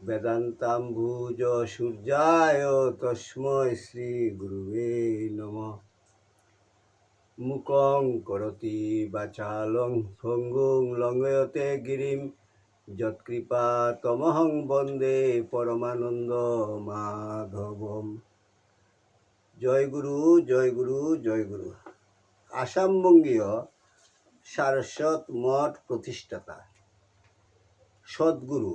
বেদান্তাম্বুজ সূর্যায় তস্মৈ শ্রী গুরুবে নম মুকং করতি বাচালং ভঙ্গুং লঙ্গয়তে গিরিম যৎকৃপা তমহং বন্দে পরমানন্দ মাধবম জয় গুরু জয় গুরু জয় গুরু আসামবঙ্গীয় সারস্বত মঠ প্রতিষ্ঠাতা সদ্গুরু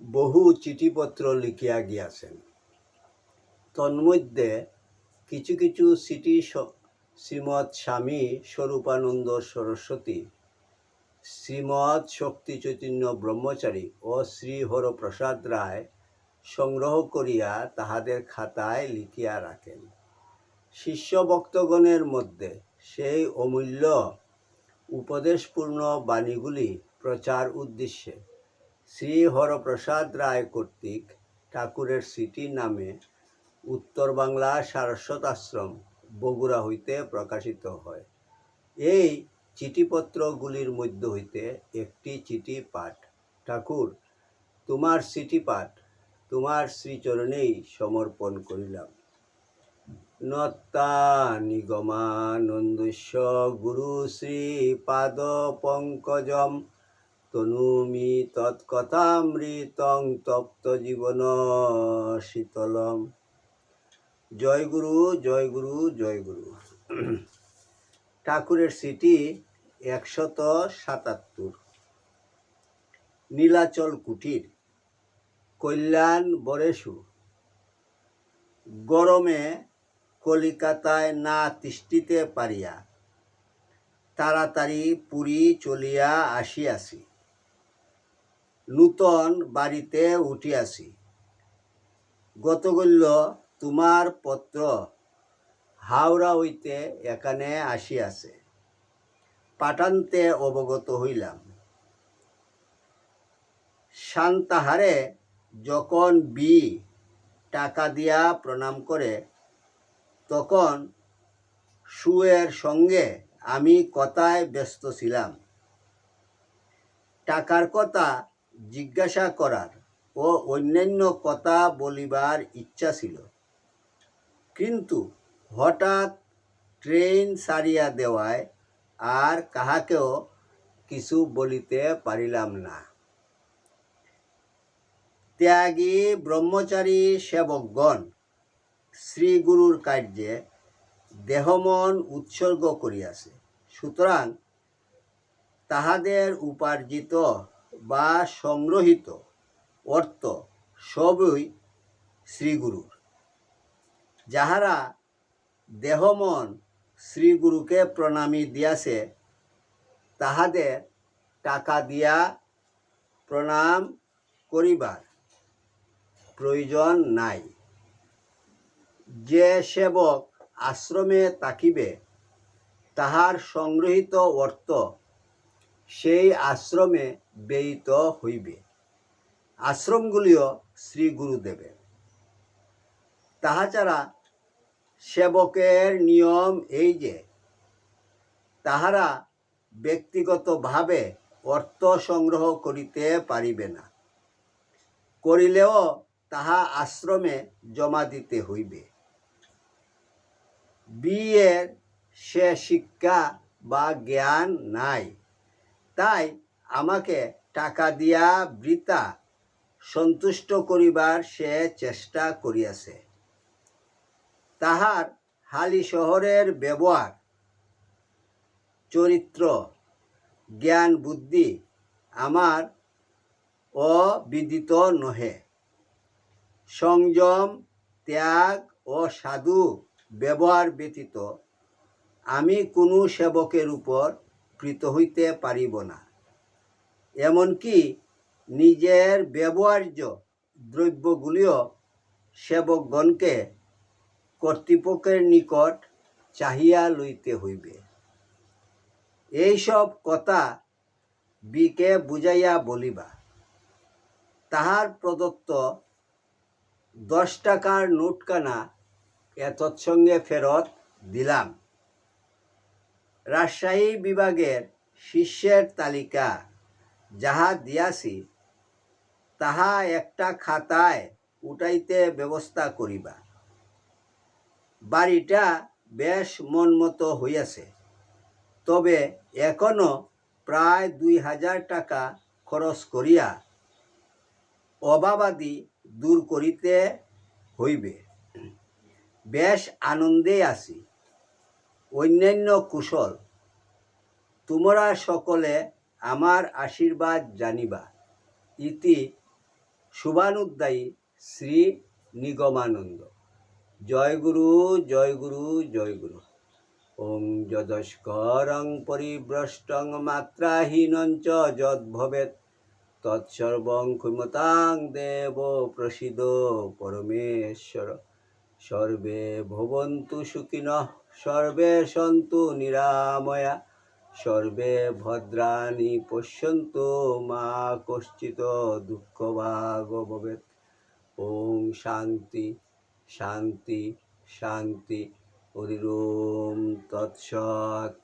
বহু চিঠিপত্র লিখিয়া গিয়াছেন। তন্মধ্যে কিছু কিছু চিঠি শ্রীমৎ স্বামী স্বরূপানন্দ সরস্বতী, শ্রীমৎ শক্তি চৈতন্য ব্রহ্মচারী ও শ্রী হরপ্রসাদ রায় সংগ্রহ করিয়া তাহাদের খাতায় লিখিয়া রাখেন। শিষ্য ভক্তগণের মধ্যে সেই অমূল্য, উপদেশপূর্ণ বাণীগুলি প্রচার উদ্দেশ্যে শ্রী হরপ্রসাদ রায় কর্তৃক ঠাকুরের সিটি নামে উত্তর বাংলা সারস্বত আশ্রম বগুড়া হইতে প্রকাশিত হয়। এই চিঠিপত্রগুলির মধ্য হইতে একটি চিঠি পাঠ, ঠাকুর, তোমার চিঠি পাঠ, তোমার শ্রীচরণেই সমর্পণ করিলাম। নত্তা নিগমানন্দস্য গুরু শ্রী পাদ পঙ্কজম তনুমি তৎকথামৃতং তপ্ত জীবন শীতলম। জয় গুরু জয় গুরু জয় গুরু। ঠাকুরের সিটি একশত সাতাত্তর। নীলাচল কুটির, কল্যাণ বরেশু। গরমে কলিকাতায় না তিষ্ঠিতে পারিয়া, তাড়াতাড়ি পুরী চলিয়া আসিয়াছি। নূতন বাড়িতে উঠিয়াছি। গতগল্য তোমার পত্র হাওড়া হইতে এখানে আসিয়াছে। পাঠান্তে অবগত হইলাম। শান্তাহারে যখন বি টাকা দিয়া প্রণাম করে, তখন সুয়ের সঙ্গে আমি কথায় ব্যস্ত ছিলাম। টাকার কথা জিজ্ঞাসা করার ও অন্যান্য কথা বলিবার ইচ্ছা ছিল। কিন্তু হঠাৎ ট্রেন সারিয়া দেওয়ায় আর কাহাকেও কিছু বলিতে পারিলাম না। ত্যাগী ব্রহ্মচারী সেবকগণ শ্রীগুরুর কার্যে দেহমন উৎসর্গ করিয়াছে। সুতরাং তাহাদের উপার্জিত বা সংগ্রহিত অর্থ সবই শ্রীগুরুর। যাহারা দেহমন শ্রীগুরুকে প্রণামী দিয়াছে, তাহাদের টাকা দিয়া প্রণাম করিবার প্রয়োজন নাই। যে সেবক আশ্রমে থাকিবে, তাহার সংগৃহীত অর্থ সেই আশ্রমে ব্যয়িত হইবে। আশ্রমগুলিও শ্রী গুরুদেবের। তাহা ছাড়া সেবকের নিয়ম এই যে, তাহারা ব্যক্তিগতভাবে অর্থ সংগ্রহ করিতে পারিবে না। করিলেও তাহা আশ্রমে জমা দিতে হইবে। বিয়ের সে শিক্ষা বা জ্ঞান নাই, তাই আমাকে টাকা দিয়া বৃতা সন্তুষ্ট করিবার সে চেষ্টা করিয়াছে। তাহার হালি শহরের ব্যবহার, চরিত্র, জ্ঞান, বুদ্ধি আমার অবিদিত নহে। সংযম, ত্যাগ ও সাধু ব্যবহার ব্যতীত আমি কোনো সেবকের উপর কৃত হইতে পারিব না। এমনকি নিজের ব্যবহার্য দ্রব্যগুলিও সেবকগণকে কর্তৃপক্ষের নিকট চাহিয়া লইতে হইবে। এইসব কথা বিকে বুঝাইয়া বলিবা, তাহার প্রদত্ত দশ টাকার নোটখানা এতৎসঙ্গে ফেরত দিলাম। রাজশাহী বিভাগের শিষ্যের তালিকা যাহা দিয়াছি, তাহা একটা খাতায় উঠাইতে ব্যবস্থা করিবা। বাড়িটা বেশ মনমতো হইয়াছে, তবে এখনও প্রায় দুই হাজার টাকা খরচ করিয়া অভাবাদি দূর করিতে হইবে। বেশ আনন্দে আছি। অন্যান্য কুশল, তোমরা সকলে আমার আশীর্বাদ জানিবা। ইতি শুভানুদ্দায়ী শ্রী নিগমানন্দ। জয় গুরু জয় গুরু জয় গুরু। ওং যদস্করং পরিভ্রষ্টং মাত্রাহীনঞ্চ যদ্ভবেৎ। তৎসর্বং ক্ষমতাং দেব প্রসিদ পরমেশ্বর। সর্বে ভবন্তু সুখিনঃ, সর্বে সন্তু নিরাময়া। সর্বে ভদ্রাণি পশ্যন্তু মা কশ্চিত দুঃখভাগ ভবেত ওম শান্তি শান্তি শান্তি হরিম তৎসৎ।